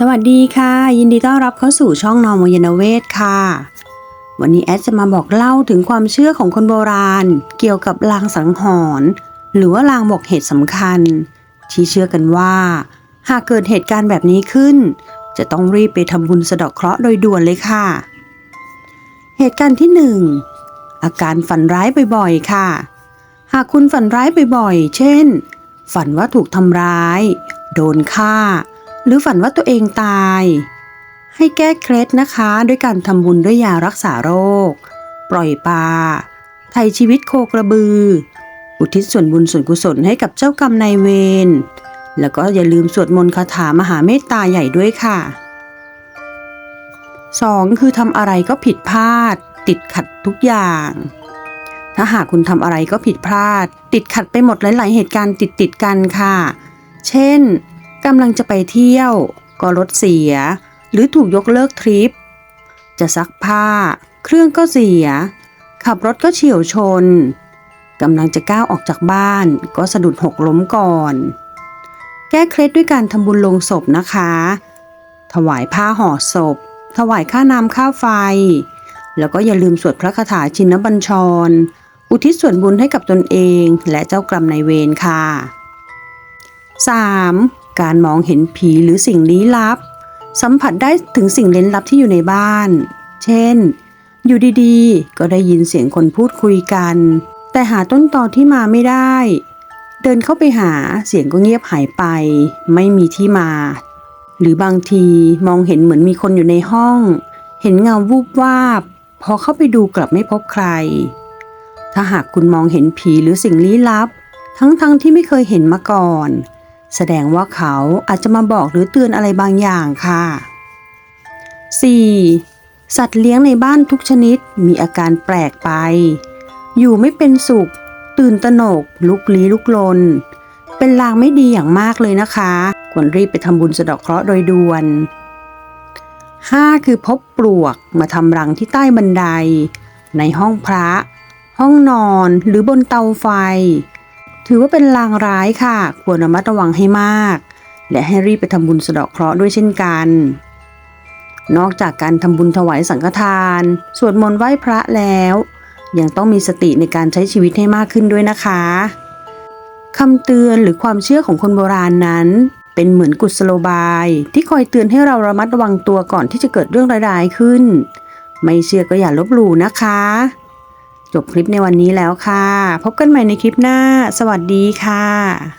สวัสดีค่ะ ยินดีต้อนรับเข้าสู่ช่องนอมยนเวศค่ะ วันนี้แอดจะมาบอกเล่าถึงความเชื่อของคนโบราณ เกี่ยวกับลางสังหรณ์หรือว่าลางบอกเหตุสำคัญ ที่เชื่อกันว่า หากเกิดเหตุการณ์แบบนี้ขึ้น จะต้องรีบไปทำบุญสะเดาะเคราะห์โดยด่วนเลยค่ะ เหตุการณ์ที่หนึ่งอาการฝันร้ายบ่อยๆค่ะ หากคุณฝันร้ายบ่อยๆ เช่น ฝันว่าถูกทำร้าย โดนฆ่า หรือฝันว่าตัวเองตาย ให้แก้เคล็ดนะคะ ด้วยการทำบุญด้วยยารักษาโรค ปล่อยปลาไถ่ชีวิตโคกระบือ อุทิศส่วนบุญส่วนกุศลให้กับเจ้ากรรมนายเวรแล้วก็อย่าลืมสวดมนต์คาถามหาเมตตาใหญ่ด้วยค่ะ 2. คือทำอะไรก็ผิดพลาด ติดขัดทุกอย่าง ถ้าหากคุณทำอะไรก็ผิดพลาด ติดขัดไปหมดหลาย ๆ เหตุการณ์ติดติดกันค่ะ เช่น กำลังจะไปเที่ยว ก็รถเสีย หรือถูกยกเลิกทริป จะซักผ้า เครื่องก็เสีย ขับรถก็เฉียวชนกำลังจะก้าวออกจากบ้านก็สะดุดหกล้มก่อน แก้เคล็ดด้วยการทำบุญลงศพนะคะ ถวายผ้าห่อศพ ถวายค่าน้ำค่าไฟ แล้วก็อย่าลืมสวดพระคาถาชินบัญชร อุทิศส่วนบุญให้กับตนเองและเจ้ากรรมนายเวรค่ะ 3. การมองเห็นผีหรือสิ่งลี้ลับ สัมผัสได้ถึงสิ่งเล้นลับที่อยู่ในบ้าน เช่น อยู่ดีๆ ก็ได้ยินเสียงคนพูดคุยกัน แต่หาต้นตอที่มาไม่ได้ เดินเข้าไปหาเสียงก็เงียบหายไป ไม่มีที่มา หรือบางทีมองเห็นเหมือนมีคนอยู่ในห้อง เห็นเงาวูบวาบ พอเข้าไปดูกลับไม่พบใคร ถ้าหากคุณมองเห็นผีหรือสิ่งลี้ลับ ทั้งๆทที่ไม่เคยเห็นมาก่อน แสดงว่าเขาอาจจะมาบอกหรือเตือนอะไรบางอย่างค่ะ 4. สัตว์เลี้ยงในบ้านทุกชนิดมีอาการแปลกไป อยู่ไม่เป็นสุข ตื่นตระหนก ลุกลี้ลุกลน เป็นลางไม่ดีอย่างมากเลยนะคะ ควรรีบไปทำบุญสะดาะเคราะห์โดยด่วน 5. คือพบปลวกมาทำรังที่ใต้บันได ในห้องพระ ห้องนอนหรือบนเตาไฟ ถือว่าเป็นลางร้ายค่ะ ควรระมัดระวังให้มาก และให้รีบไปทำบุญสะเดาะเคราะห์ด้วยเช่นกัน นอกจากการทำบุญถวายสังฆทาน สวดมนต์ไหว้พระแล้ว ยังต้องมีสติในการใช้ชีวิตให้มากขึ้นด้วยนะคะคำเตือนหรือความเชื่อของคนโบราณนั้น เป็นเหมือนกุศโลบาย ที่คอยเตือนให้เราระมัดระวังตัวก่อนที่จะเกิดเรื่องร้ายๆขึ้น ไม่เชื่อก็อย่าลบหลู่นะคะ จบคลิปในวันนี้แล้วค่ะ พบกันใหม่ในคลิปหน้า สวัสดีค่ะ